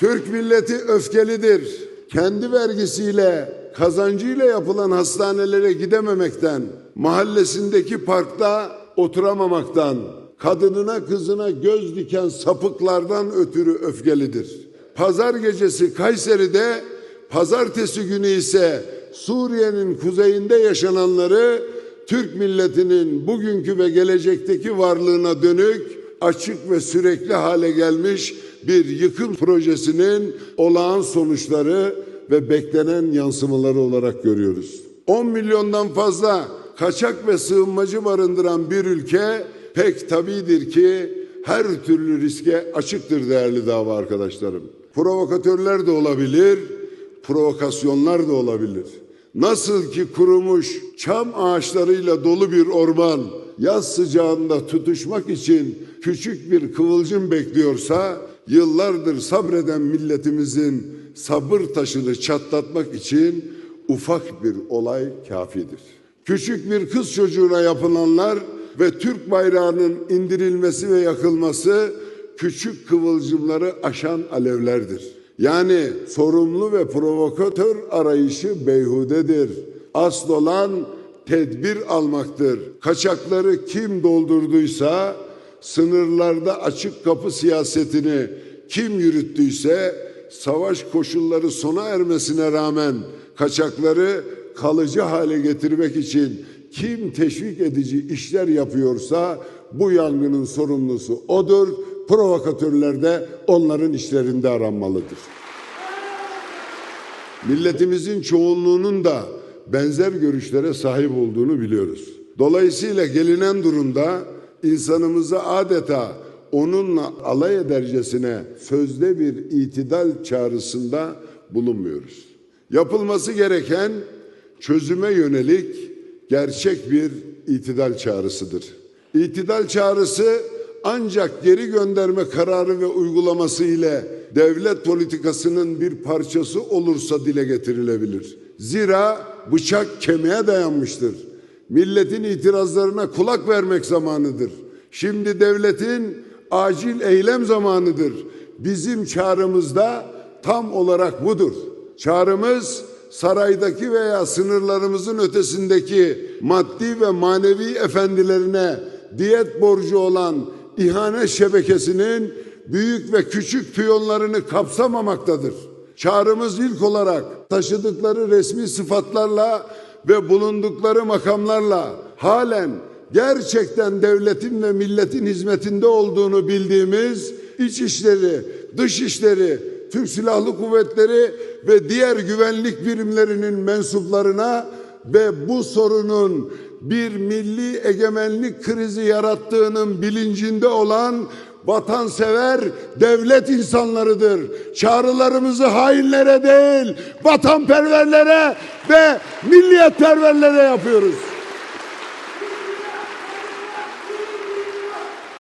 Türk milleti öfkelidir. Kendi vergisiyle, kazancıyla yapılan hastanelere gidememekten, mahallesindeki parkta oturamamaktan, kadınına kızına göz diken sapıklardan ötürü öfkelidir. Pazar gecesi Kayseri'de, pazartesi günü ise Suriye'nin kuzeyinde yaşananları Türk milletinin bugünkü ve gelecekteki varlığına dönük açık ve sürekli hale gelmiş bir yıkım projesinin olağan sonuçları ve beklenen yansımaları olarak görüyoruz. 10 milyondan fazla kaçak ve sığınmacı barındıran bir ülke pek tabidir ki her türlü riske açıktır değerli dava arkadaşlarım. Provokatörler de olabilir, provokasyonlar da olabilir. Nasıl ki kurumuş çam ağaçlarıyla dolu bir orman yaz sıcağında tutuşmak için küçük bir kıvılcım bekliyorsa yıllardır sabreden milletimizin sabır taşını çatlatmak için ufak bir olay kafidir. Küçük bir kız çocuğuna yapılanlar ve Türk bayrağının indirilmesi ve yakılması küçük kıvılcımları aşan alevlerdir. Yani sorumlu ve provokatör arayışı beyhudedir. Asıl olan tedbir almaktır. Kaçakları kim doldurduysa, sınırlarda açık kapı siyasetini kim yürüttüyse, savaş koşulları sona ermesine rağmen kaçakları kalıcı hale getirmek için kim teşvik edici işler yapıyorsa bu yangının sorumlusu odur. Provokatörler de onların işlerinde aranmalıdır. Milletimizin çoğunluğunun da benzer görüşlere sahip olduğunu biliyoruz. Dolayısıyla gelinen durumda insanımızı adeta onunla alay edercesine sözde bir itidal çağrısında bulunmuyoruz. Yapılması gereken çözüme yönelik gerçek bir itidal çağrısıdır. İtidal çağrısı ancak geri gönderme kararı ve uygulaması ile devlet politikasının bir parçası olursa dile getirilebilir. Zira bıçak kemiğe dayanmıştır. Milletin itirazlarına kulak vermek zamanıdır. Şimdi devletin acil eylem zamanıdır. Bizim çağrımızda tam olarak budur. Çağrımız saraydaki veya sınırlarımızın ötesindeki maddi ve manevi efendilerine diyet borcu olan ihanet şebekesinin büyük ve küçük piyonlarını kapsamamaktadır. Çağrımız ilk olarak taşıdıkları resmi sıfatlarla ve bulundukları makamlarla halen gerçekten devletin ve milletin hizmetinde olduğunu bildiğimiz iç işleri, dış işleri, Türk Silahlı Kuvvetleri ve diğer güvenlik birimlerinin mensuplarına ve bu sorunun bir milli egemenlik krizi yarattığının bilincinde olan vatansever devlet insanlarıdır. Çağrılarımızı hainlere değil, vatanperverlere ve milliyetperverlere yapıyoruz.